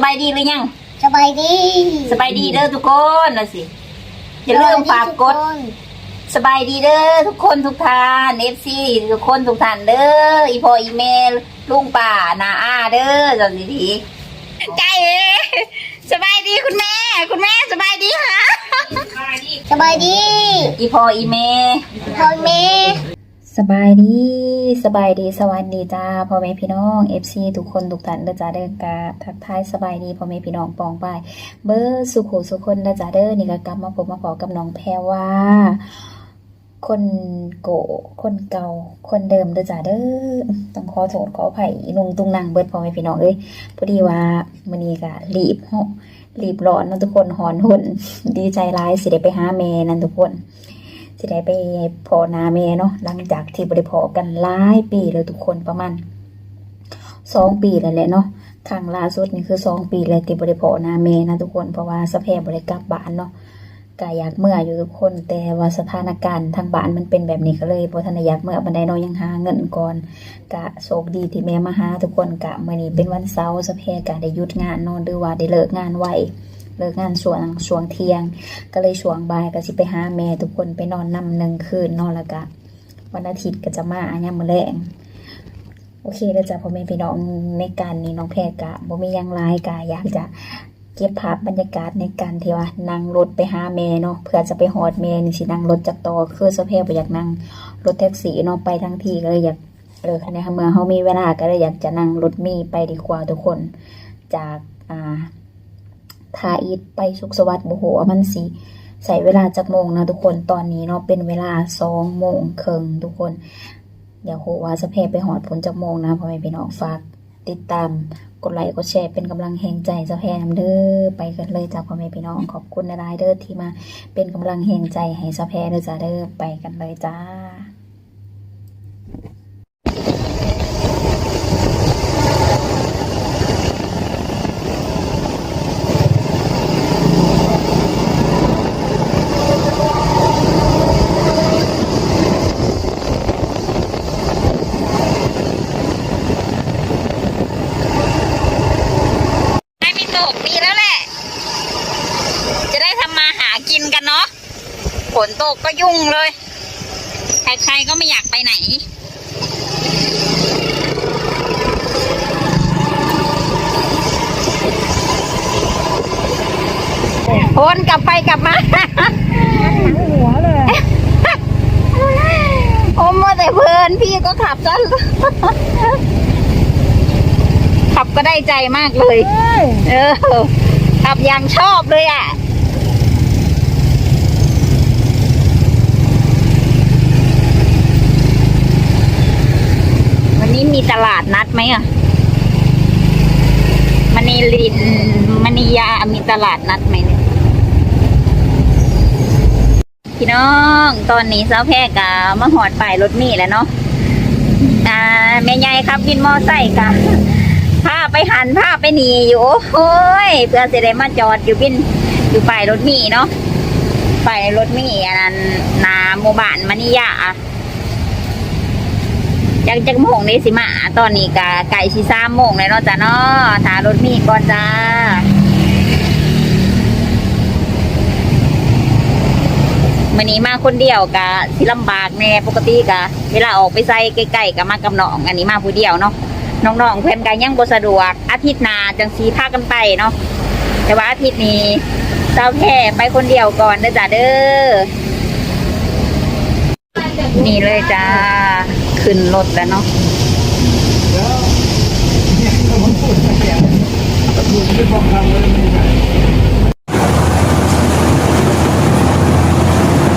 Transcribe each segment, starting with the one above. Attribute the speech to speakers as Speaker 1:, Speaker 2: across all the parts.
Speaker 1: สบายดีหรือยัง
Speaker 2: สบายดี
Speaker 1: สบายดีเด้อทุกคนนะสิอย่าลืมฝากกด สบายดีเด้อทุกคนทุกท่านเอฟซีทุกคนทุกท่านเด้ออีพออีเมลลุงป่านาอาเด้อจังดีดีใจเอ๋สบายดีคุณแม่ คุณแม่สบายดีค่ะ
Speaker 2: สบายดี
Speaker 1: อีพออีเมล
Speaker 2: พ่อแม่
Speaker 1: สบายดีสบายดีสวัสดีจ้าพ่อแม่พี่น้องเอฟซีทุกคนทุกท่านเด้อจ้าเด้อกาทักทายสบายดีพ่อแม่พี่น้องปองไปายเบอร์สุขสุขคนเด้อจ้าเด้อนี่ก็กลับมาพบมาพอกับน้องแพรว่าคนโกคนเก่า คนเดิมเด้อจ้าเด้อต้องขอโทษขออภัยนุงตุงนางเบิดพ่อแม่พี่น้องเอ้ยพอดีว่ามื้อนี้ก็รีบเฮารีบร้อนนะทุกคนหอนหุ่นดีใจร้ายสิได้ไปหาแม่นั่นทุกคน สิได้ไปพอนาแม่เนาะหลังจากที่บริพอกันหลายปีแล้วทุกคนประมาณสองปีแล้วแหละเนาะครั้งล่าสุดนี่คือสองปีเลยที่บริพอนาแม่นะทุกคนเพราะว่าสะเพบริกลับบ้านเนาะก็อยากเมื่ออยู่ทุกคน แต่ว่าสถานการณ์ทางบ้านมันเป็นแบบนี้ก็เลยบ่ทันได้อยากเมื่อบันไดนาะยังหาเงินก่อนกะโชคดีที่แม่มาหาทุกคนกะมื้อนี้เป็นวันเสาร์สะเพกะได้หยุดงานนอนหรือว่าได้เลิกงานไว เลิกงานช่วงช่วงเทียง ก็เลยช่วงบ่ายก็สิไปหาแม่ทุกคนไปนอนนำหนึ่งคืนนอนล้วก็วันอาทิตย์ก็จะมาอันยามมื้อแรงโอเคแล้วจ้ะพ่อแม่พี่น้องในการนี้น้องแพรกะบ่มียังหลายกะอยากจะเก็บภาพบรรยากาศในการที่ว่านั่งรถไปหาแม่เนาะเพื่อจะไปฮอดแม่นี่สินั่งรถจากต่อคือสะเพบ่อยากนั่งรถแท็กซี่เนาะไปทั้งทีก็เลยอยากเออคันในเมื่อเฮามีเวลาก็เลยอยากจะนั่งรถมีไปดีกว่าทุกคนจากอ่า ทาอีทไปสุขสวัสดิ์โอ้โหมันสิใส่เวลาจักโมงนะทุกคนตอนนี้เนาะเป็นเวลาสองโมงครึ่งทุกคน เดี๋ยวโหว่าสะเพไปหอดผลจักโมงนะพ่อแม่พี่น้องฝากติดตามกดไลค์กดแชร์เป็นกำลังแห่งใจสะเพนำเด้อไปกันเลยจ้าพ่อแม่พี่น้องขอบคุณนรายเด้อที่มาเป็นกำลังแห่งใจให้สะเพเด้อจ้าเด้อไปกันเลยจ้า ไม่มีตกดีแล้วแหละ จะได้ทำมาหากินกันเนาะ ฝนต กก็ยุ่งเลย ใครๆก็ไม่อยากไปไหนวนกลับไปกลับมา
Speaker 2: หัวเลย
Speaker 1: โอ้มัวแต่เพลินพี่ก็ขับซะขับก็ได้ใจมากเลย เออขับอย่างชอบเลยอะ นี้มีตลาดนัดไหมอะมณีลินมณียามีตลาดนัดไหมเนี่ยพี่น้อง ตอนนี้เจ้าแพรกะมาหอดป่ายรถมีแล้วเนาะอ่าแม่ใหญ่ครับวินมอไซค์กะพาไปหันพาไปหนีอยู่ โอ้ย เพื่อจะได้มาจอดอยู่บินอยู่ป่ายรถมีเนาะป่ายรถมีอันนั้นนาโมบานมานิยา จักจักโมงนี้สิมาตอนนี้กะไก่ชิสามโมงเลยเนาะจ้ะเนาะถารถมีก่อนจ้ามื่อนี้มาคนเดียวกะสิลำบากแน่ปกติกะเวลาออกไปใส่ใกล้ๆกะมากับน้องอันนี้มาผู้เดียวเนาะน้องๆเพื่อนกันยังบ่สะดวก อาทิตย์หน้าจังสีพากันไปเนาะแต่ว่าอาทิตย์นี้เจ้าแค่ไปคนเดียวก่อนเด้อจ้าเด้อนี่เลยจ้า ขึ้นรถแล้วเนาะ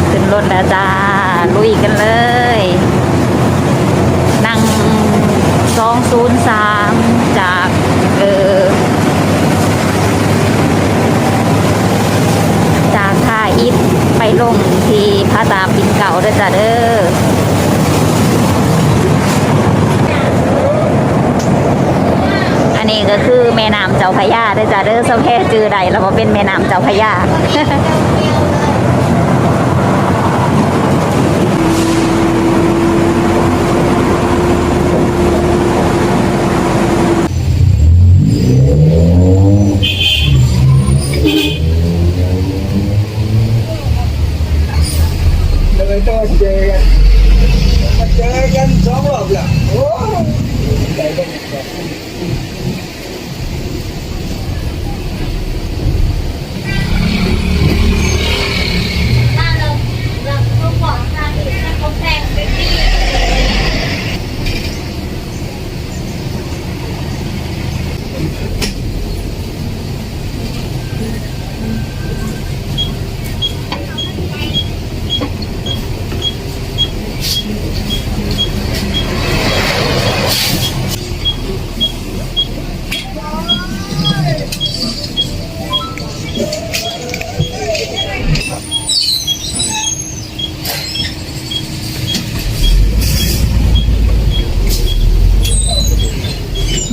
Speaker 1: ขึ้นรถแล้วจ้า ลุยกันเลย นั่งสองศูนย์สามจากเออจากท่าอิฐไปลงที่พระตาปินเก่าเด้อจ้าเด้อ ก็คือแม่น้ำเจ้าพยาได้จ้าเด้อสแค่จือใดแล้วมาเป็นแม่น้ำเจ้าพยา
Speaker 3: เจอกันเจอกันสอง
Speaker 1: รอบแล้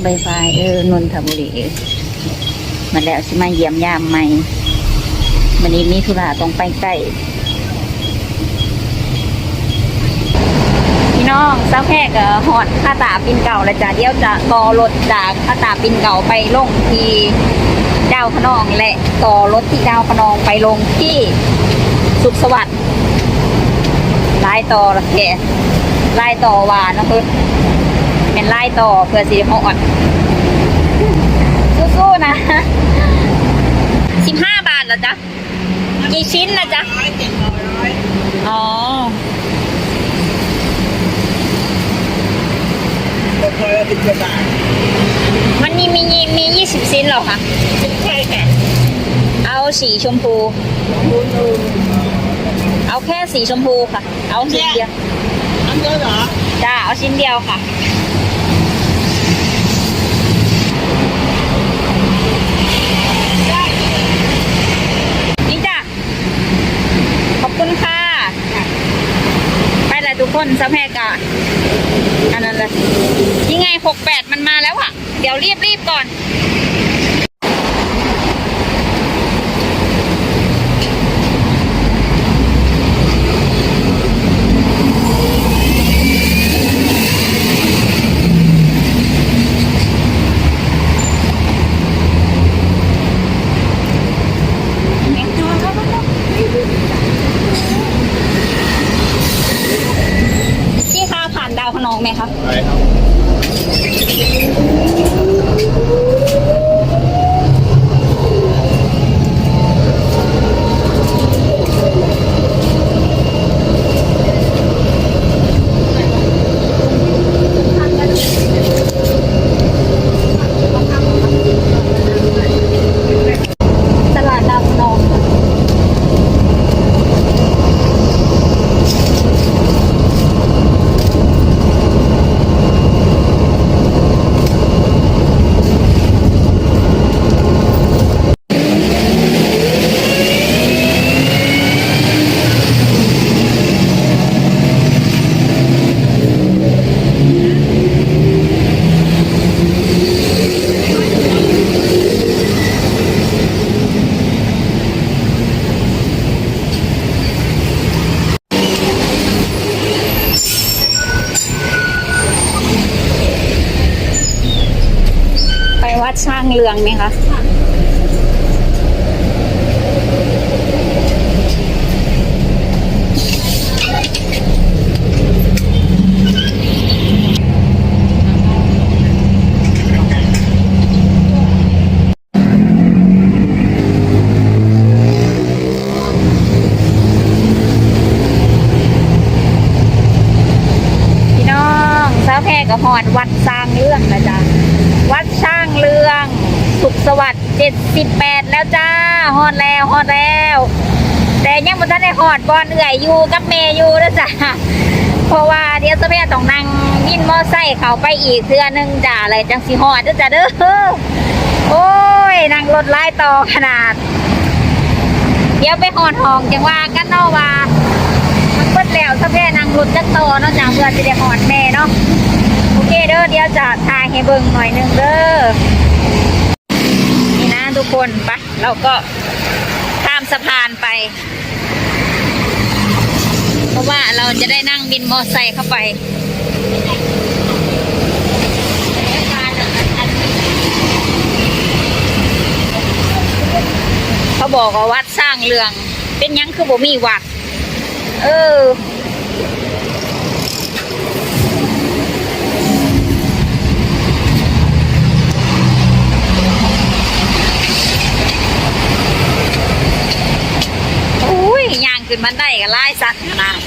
Speaker 1: บายบายเด้อนนทบุรีมาแล้วสิมาเยี่ยมยามใหม่วันนี้มีธุระต้องไปใกล้พี่น้องเจ้าแพรกหอดข้าตาปินเก่าแล้วจ้ะเดี๋ยวจะต่อรถจากข้าตาปินเก่าไปลงที่ดาวขนองและต่อรถที่ดาวขนองไปลงที่สุขสวัสดิ์ลายต่อละแค่ลายต่อวานนะเพื่อน เป็นไล่ต่อเพื่อสีหอดสู้ๆนะสิบห้าบาทเหรอจ๊ะ กี่ชิ้นนะจ๊ะอ๋อ
Speaker 3: ก็เคยติดกระดาษ
Speaker 1: มันมีมีมียี่สิบชิ้นเหรอคะ
Speaker 3: ใช่ค่ะ
Speaker 1: เอาสีชมพู เอาแค่สีชมพูค่ะ เอาชิ้นเดียว
Speaker 3: อันเดียวเหรอ
Speaker 1: จ้าเอาชิ้นเดียวค่ะ นี่จ้ะขอบคุณค่ะ ไปเลยทุกคนสะแพกอะอันนั้นเลยยังไงหกแปดมันมาแล้วอะ เดี๋ยวรีบรีบก่อน พี่คะผ่านดาวพนองไหมคะ
Speaker 3: ไปครับ
Speaker 1: ตลาดดาวพนองค่ะไปวัดช่าง เรืองไหมคะพี่น้องสาวแพรกับหอดวัดสร้างเรื่องนะจ๊ะ วัดช่างเรื่อง สุขสวัสดิ์เจ็ดสิบแปดแล้วจ้าฮอดแล้วฮอดแล้ว แต่ยังบ่ทันได้ฮอดบอนเอื่อยอยู่กับเมย์อยู่นะจ๊ะเพราะว่าเดี๋ยวสาวแพรต้องนั่งวินมอไซค์เขาไปอีกเทื่อนึงจ้าอะไรจังสิฮอดเด้อจ้ะเด้อโอ้ยนั่งรถไล่ต่อขนาด เดี๋ยวไปหอดห้องจังว่ากันเนาะว่ามันเปิดแล้วสาวแพรนั่งรถจักต่อเนาะจ้าเพื่อจะได้หอดแม่เนาะโอเคเด้อเดี๋ยวจะถ่ายให้เบิ่งหน่อยนึงเด้อ ทุกคนไปเราก็ข้ามสะพานไป เพราะว่าเราจะได้นั่งบินมอไซค์เข้าไปเขาบอกว่าวัดสร้างเรือง เป็นยังคือบ่มีวัด เออ อุ้ยย่าง ขึ้นบันไดก็ไล่สัตว์ขนาด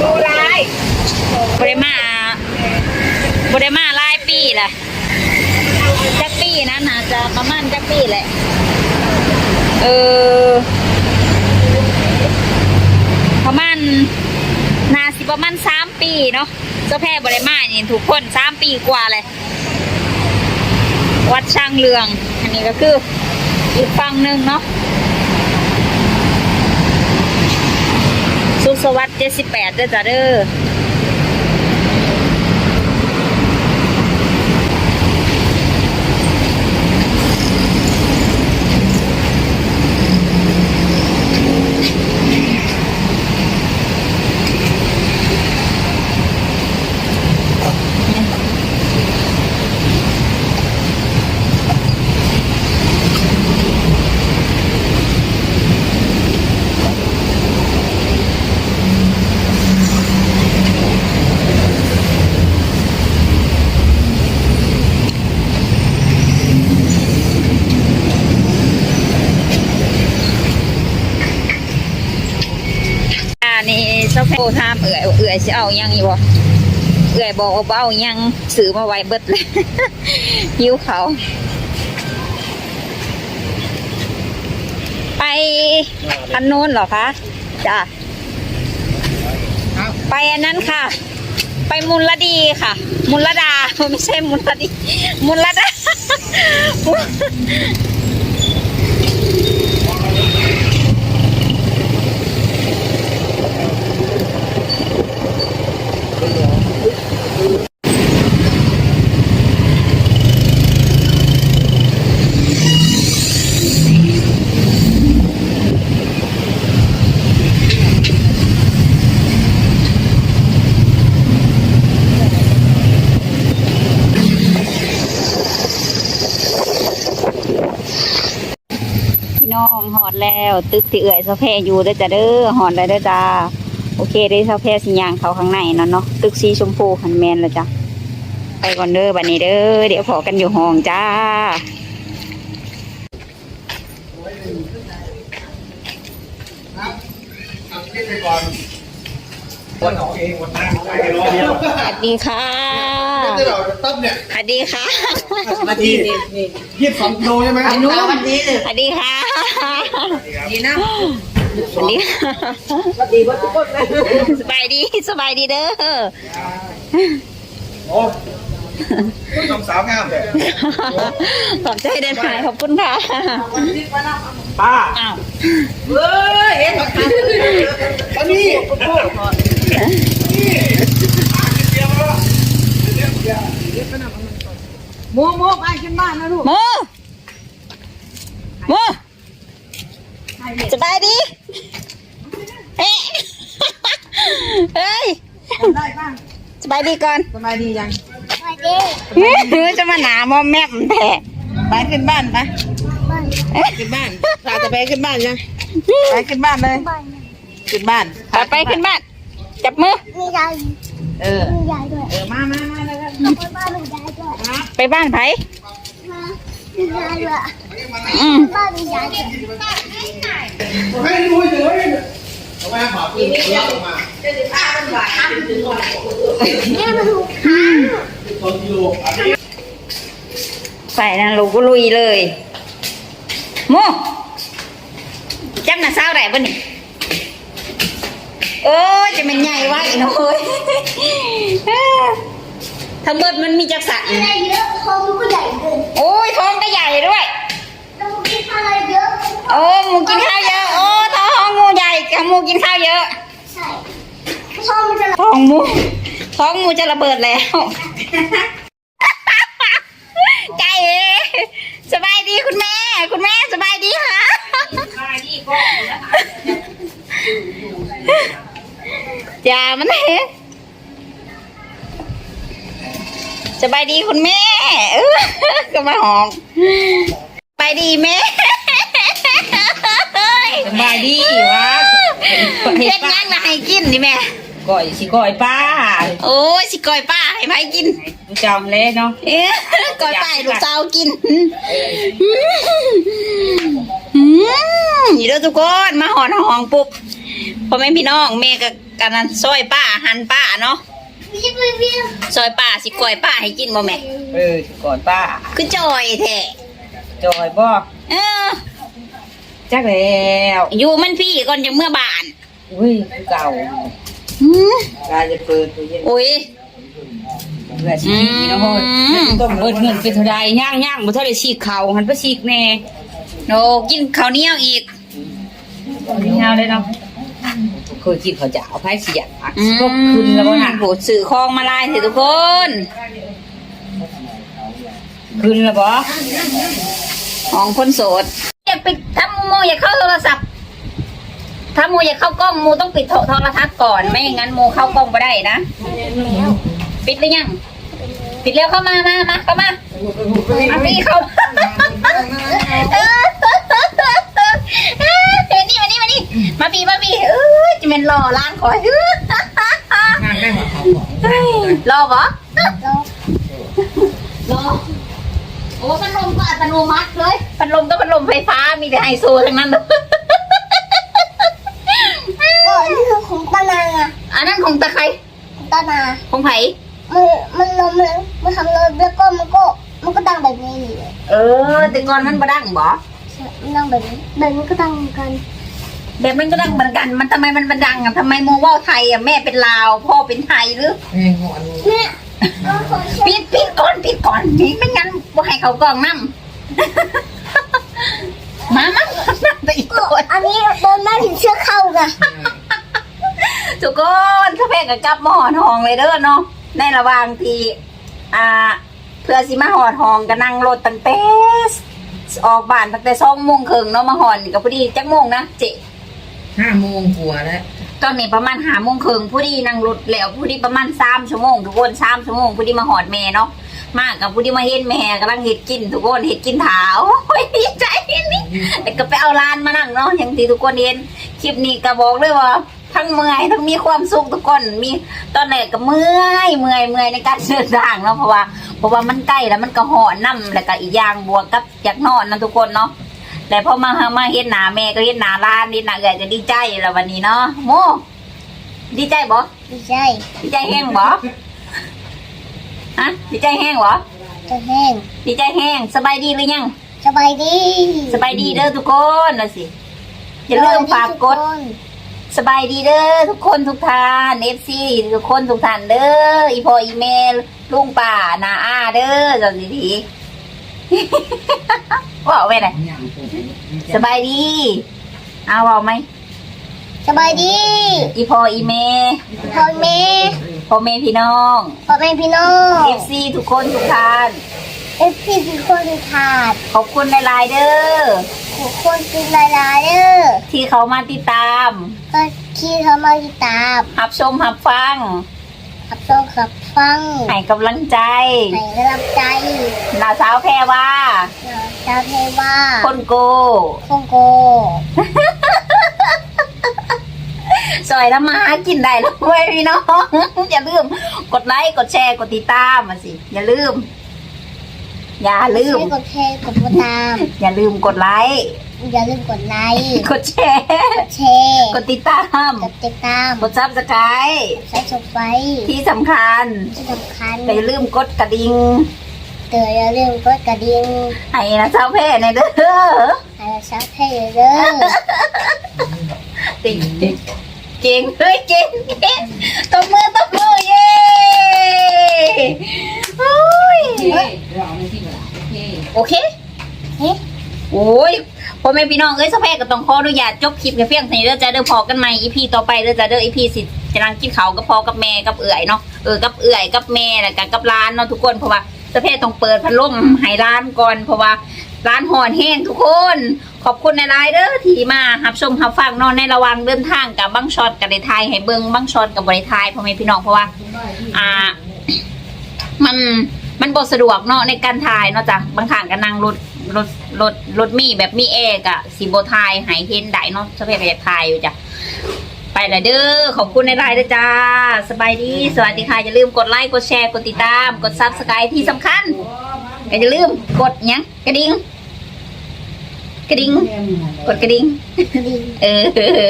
Speaker 2: ดูไร
Speaker 1: บริมาบริมาหลายปีแหละจักปีนะน่าจะประมาณจักปีแหละ เออ ประมาณนาสิประมาณสามปีเนาะเจ้าแพร่บริมานี่ถูกคนสามปีกว่าเลยวัด ช่างเรือง อันนี้ก็คืออีกฝั่งหนึ่งเนาะสุสวัสดิ์เจ็ดสิบแปดเด้อจ้าเด้อ อ่านี่เจ้าแพโทรถาม เอื่อยว่าเอื่อยสิเอายังอยู่บ่เอื่อยบอกว่าบ่เอายังซื้อมาไว้เบิดเลยหิวเขาวไปอันโน้นเหรอคะจ้ะไปอันนั้นค่ะ ไปมุลดีค่ะ มุลดาไม่ใช่มุลดี มุลดา งหอดแล้ว ตึกที่เอื่อยเสาแพอยู่เด้อจ้าเด้อหอดแล้วเด้อจ้าโอเคได้เสาแพสิยางเขาข้างในเนาะเนาะตึกสีชมพูหันแมนแล้วจ้ะไปก่อนเด้อบัดนี้เด้อเดี๋ยวพอกันอยู่ห้องจ้า
Speaker 3: คิดไปก่อนวันออกเองวันหน้าไปรอเดียว
Speaker 1: สวัสดีค่ะ
Speaker 3: ที่เราตั้มเนี่ย
Speaker 1: สวัสดีค่ะ
Speaker 3: นาทียี่สิบสองกิโลใช่ไหม
Speaker 2: นู้นวันนี้เลย
Speaker 1: สวัสดีค่ะ
Speaker 2: ดีนะ
Speaker 1: สวัสดีค่ะ
Speaker 2: สวัสดีว่าทุกคนเลย
Speaker 1: สบายดีสบายดีเด้อ
Speaker 3: โอ้คุณน้องสาวงามเลย
Speaker 1: ขอบใจเดินทางขอบคุณค่ะ
Speaker 3: ป้า
Speaker 1: อ้าว
Speaker 2: เฮ้ยเห็น
Speaker 3: อันนี้
Speaker 2: โมโมไปขึ้นบ้านนะลูก
Speaker 1: โมโมสบายดีเอ๊ะเฮ้ย
Speaker 2: ได้บ้าง
Speaker 1: สบายดีก่อน
Speaker 2: สบายดียัง
Speaker 1: จะมาหนามอมแม่มแท้
Speaker 2: ไปขึ้นบ้านไปขึ้นบ้านเราจะไปขึ้นบ้านยังไปขึ้นบ้านเลยขึ้นบ้าน
Speaker 1: ไปไปขึ้นบ้าน จับมือ
Speaker 4: มียาย
Speaker 2: เออ
Speaker 4: มียายด้วย
Speaker 2: เออมามามาเลย
Speaker 4: ไปบ้านมียายด้วย
Speaker 1: ไปบ้านไผ
Speaker 4: มามียายด้วย
Speaker 1: อืม
Speaker 4: บ้านมียายด้วย
Speaker 3: ให้ดูเฉยเอาไปหาปืนรับออกมา
Speaker 4: เนี่ยมันถูก
Speaker 3: สองกิโลอันนี้
Speaker 1: ใส่นั่นลูกก็ลุยเลยโมจับหน้าสาวได้บ่นี่โอ้ยจะเป็นใหญ่ไว้เนาะเอ้ย ทั้งเบิดมันมีจักสัน
Speaker 4: อะไรเยอะท้องก็ใหญ่เกิน
Speaker 1: โอ้ยท้องก็ใหญ่ด้วย
Speaker 4: แล้วมันกินอะไรเยอะ
Speaker 1: โอ้หมูกินข้าวเยอะโอ้ท้องหมูใหญ่กับหมูกินข้าวเยอะ
Speaker 4: ใช่ท้องมันจะ
Speaker 1: ท้องหมูท้องหมูจะระเบิดแล้วใจเอ๋สบายดีคุณแม่ คุณแม่สบายดีค่ะสบายดีก็อย่ามันเห็น สบายดีคุณแม่เออก็มาหอมสบายดีแม่
Speaker 2: สบายดีวะ
Speaker 1: เฮ็ดยังนะให้กินนี่แม่
Speaker 2: ก่อยสิก่อยป้า
Speaker 1: โอ้ยสิก้อยป้าให้ไผกิน
Speaker 2: ดูจำเลยเนาะ
Speaker 1: เอ๊ะก้อยป้าให้ลูกสาวกินอืมนี่เด้อทุกคนมาหอนห้องปุ๊บพ่อแม่พี่น้องแม่ก็กันนั้นซอยป้าหั่นป้าเนาะ
Speaker 4: มีมีมี
Speaker 1: ซอยป้าสิก้อยป้าให้กินบ่แม่
Speaker 2: เออสิก่อยป้า
Speaker 1: คือจอยแท้
Speaker 2: จอยบ่
Speaker 1: เออ
Speaker 2: จักแล้ว
Speaker 1: อยู่มันพี่ก่อนจะเมื่อบ้าน
Speaker 2: อุ้ยคือเก่า
Speaker 1: อืม
Speaker 2: กายจะเปิดตัวเย็น
Speaker 1: โอ้ย
Speaker 2: เพื่อสิกินเนาะเฮ้ย
Speaker 1: อืม
Speaker 2: ต้องเบิดเงินเป็นเท่าใดย่างย่างบ่เท่าได้ฉีกเขาหันไปฉีกแน่
Speaker 1: โนกินข้าวเหนียวอีก
Speaker 2: นี่เฮาเลยเนาะเคยกินเขาจะเอาไผ่เสียบผัก
Speaker 1: อืม
Speaker 2: ก็ขึ้นแล้วบ่น่ะ
Speaker 1: โหสื่อคลองมาลายเถอะทุกคน
Speaker 2: ขึ้นแล้วบ่
Speaker 1: ของคนโสดอย่าปิดถ้าโมอย่าเข้าโทรศัพท์ถ้าโมอย่าเข้ากล้องโมต้องปิดโทโทรทัศน์ก่อนไม่อย่างนั้นโมเข้ากล้องไม่ได้นะปิดหรือยังปิดแล้วเข้ามามามาเข้ามามาพี่เข้าเออมานี่มานี่มานี่ มาพี่มาพี่เออจะเป็นรอร้านขอยเออ
Speaker 2: ทางได้หัวเขาบอก
Speaker 1: รอปะ
Speaker 4: แล้ว
Speaker 1: รอโอ้พัดลมก็อัตโนมัติเลยพัดลมก็พัดลมไฟฟ้ามีแต่ไฮโซทั้งนั้นเลย
Speaker 4: ก็อันนี้คือของตานาอะ
Speaker 1: อันนั้นของตะไคร้
Speaker 4: ของตานา
Speaker 1: ของไผ่
Speaker 4: มันมันลมเลยมันทำลมแล้วก็มันก็มันก็ดังแบบนี้เลย
Speaker 1: เออแต่ก่อนมันบดังบ่
Speaker 4: ใช่มันดังแบบนี้แบบนี้ก็ดังเหมือนกัน
Speaker 1: แบบมันก็ดังเหมือนกัน มันทำไมมันบดังอะทำไมโมว่าไทยอะแม่เป็นลาว พ่อเป็นไทยหรือ
Speaker 2: แม่งอน
Speaker 4: เนี่ยก็ขอเช็ค
Speaker 1: ปิดปิดก่อนปิดก่อนนี่ไม่งั้นบ่ให้เขากล้องน้ำมามามาแต่อีกคน
Speaker 4: อันนี้โดนแม่ถึงเชือกเข้าไง
Speaker 1: ทุกคนถ้าแพงกับกลับมาหอทองเลยเด้อเนาะในระหว่างที่อ่า เพื่อสิมาหอทองก็นั่งรถตั้งแต่ออกบ้านตั้งแต่สองโมงครึ่งเนาะมาหอนก็พอดีจักโมงนะเจ
Speaker 2: ห้าโมงกว่าแล้ว
Speaker 1: ตอนนี้ประมาณหาโมงครึ่งผู้ดีนั่งรถแล้วผู้ดีประมาณสามชั่วโมงทุกคนสามชั่วโมงผู้ดีมาหอดแม่เนาะมากกับผู้ดีมาเห็นแม่กำลังเห็ดกินทุกคนเห็ดกินถาวโอ้ยดีใจนี่แต่ก็ไปเอาร้านมานั่งเนาะอย่างที่ทุกคนเห็นคลิปนี้ก็บอกเลยว่าทั้งเมื่อยทั้งมีความสุขทุกคนมีตอนแรกก็เมื่อยเมื่อยเมื่อยในการเดินทางเนาะเพราะว่าเพราะว่ามันใกล้แล้วมันก็หอนน้ำแล้วก็อีกอย่างบวกกับอยากนอนนะทุกคนเนาะ แต่พอมามาเห็นหน้าแม่ก็เห็นหน้าร้านเห็นหน้าเอ๋ยก็ดีใจแล้ววันนี้เนาะโมดีใจบ่
Speaker 4: ไม่ใช่
Speaker 1: ดีใจแห้งบ่ฮะดีใจแห้งบ่
Speaker 4: จะแห้ง
Speaker 1: ดีใจแห้งสบายดีหรือยัง
Speaker 4: สบายดี
Speaker 1: สบายดีเด้อทุกคนนะสิอย่าลืมฝากกดสบายดีเด้อทุกคนทุกท่านเอฟซีทุกคนทุกท่านเด้ออีพออีเมลลุงป่านาอาเด้อจังสิดี ว่าเอาไปไหนสบายดี เอาเอาไหม
Speaker 4: สบายดี
Speaker 1: อีพออีเมล
Speaker 4: พ่อแม่
Speaker 1: พ่อแม่พี่น้อง
Speaker 4: พ่อแม่พี่น้อง
Speaker 1: เอฟซีทุกคนทุกท่าน
Speaker 4: เอฟซีทุกคนขาด
Speaker 1: ขอบคุณหลายๆเด้อ
Speaker 4: ทุกคนกินลายลายเด้อ
Speaker 1: ที่เขามาติดตาม
Speaker 4: ก็คิดเขามาติดตาม
Speaker 1: รับชมรับฟัง
Speaker 4: ขับโซ่ขับฟัง
Speaker 1: ให้กำลังใจ
Speaker 4: ให้กำลังใจ
Speaker 1: นาสาวแพรว่า
Speaker 4: เจ้าเทว่า
Speaker 1: คนโก
Speaker 4: คงโก
Speaker 1: สวยแล้วมาหากินได้แล้วเว้ยพี่น้องอย่าลืม กดไลค์กดแชร์กดติดตามมาสิ อย่าลืม อย่าลืม
Speaker 4: ช่วยกดแชร์กดติดตาม
Speaker 1: อย่าลืมกดไลค์
Speaker 4: อย่าลืมกดไลค์
Speaker 1: กดแชร์
Speaker 4: กดแชร์
Speaker 1: กดติดตาม
Speaker 4: กดติดตาม
Speaker 1: กดซับสไครต์
Speaker 4: ใช้สดไฟ
Speaker 1: ที่สำคัญ
Speaker 4: ที่สำคัญ
Speaker 1: อย่าลืมกดกระดิ่ง
Speaker 4: เตือนอย่าลืมกดกระดิ่ง
Speaker 1: ให้นะสาวแพรในอยเด้อ
Speaker 4: ให้ซับให้เด้อ
Speaker 1: ติเก่งเฮ้ยเก่งเก่งตบมือตบมือเย้โอ้ยโอเค
Speaker 4: เฮ้ย
Speaker 1: โอ้ย พ่อแม่พี่น้องเอ้ยสะแพกก็ต้องขออนุญาตจบคลิปกันเพียงเท่านี้เด้อจ้าเด้อพอกันใหม่อีพีต่อไปเด้อจ้าเด้ออีพีสิจะนั่งกินข้าวกับพ่อกับแม่กับเอื่อยเนาะเออกับเอื่อยกับแม่แล้วก็กับร้านเนาะทุกคนเพราะว่าสะแพกต้องเปิดพัดลมให้ร้านก่อน เพราะว่าร้านหอนแห้งทุกคน ขอบคุณในไลน์เด้อที่มารับชมรับฟังเนอนในระหว่างเดินทางกับบางช็อตกับในไทยให้เบิ่งบางช็อตกับบริไทยพ่อแม่พี่น้องเพราะว่า อ่า มันมันบสะดวกเนาะในการถ่ายเนาะจ้ะบางครั้งก็นั่งรถ รถรถรถมีแบบมีแอร์กะสีโบทายหายเห็นได้เนาะสเปซอยากถ่ายอยู่จ้ะไปละเด้อขอบคุณในไลน์ด้วยจ้า สบายดี สวัสดีค่ะ อย่าลืมกดไลค์ กดแชร์ กดติดตาม กดซับสไครต์ที่สำคัญก็อย่าลืมกดหยังกระดิ่งกระดิ่งกดกระดิ่ง
Speaker 4: กระดิ่ง
Speaker 1: เออ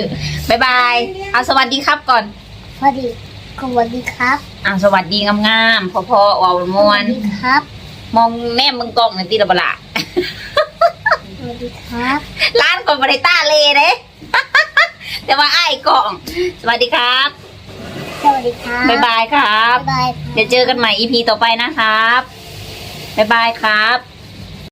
Speaker 1: บายบายเอาสวัสดีครับก่อน
Speaker 4: พอดีสวัสดีครับ
Speaker 1: อ่าสวัสดีงามๆพอพอๆว่าวมว
Speaker 4: สวันสดีครับ
Speaker 1: มองแนมมึงกล้องในอยตีละบละ
Speaker 4: สวัสดีครับ
Speaker 1: ร้านก่อนบริต้าเลยเด้ แต่ว่าไอ้ายกล้อง สวัสดีครับ
Speaker 4: สวัสดีครับ
Speaker 1: บ๊ายบายครับ
Speaker 4: บ๊ายบายครับ
Speaker 1: เดี๋ยวเจอกันใหม่ EP ต่อไปนะครับ บ๊ายบายครับ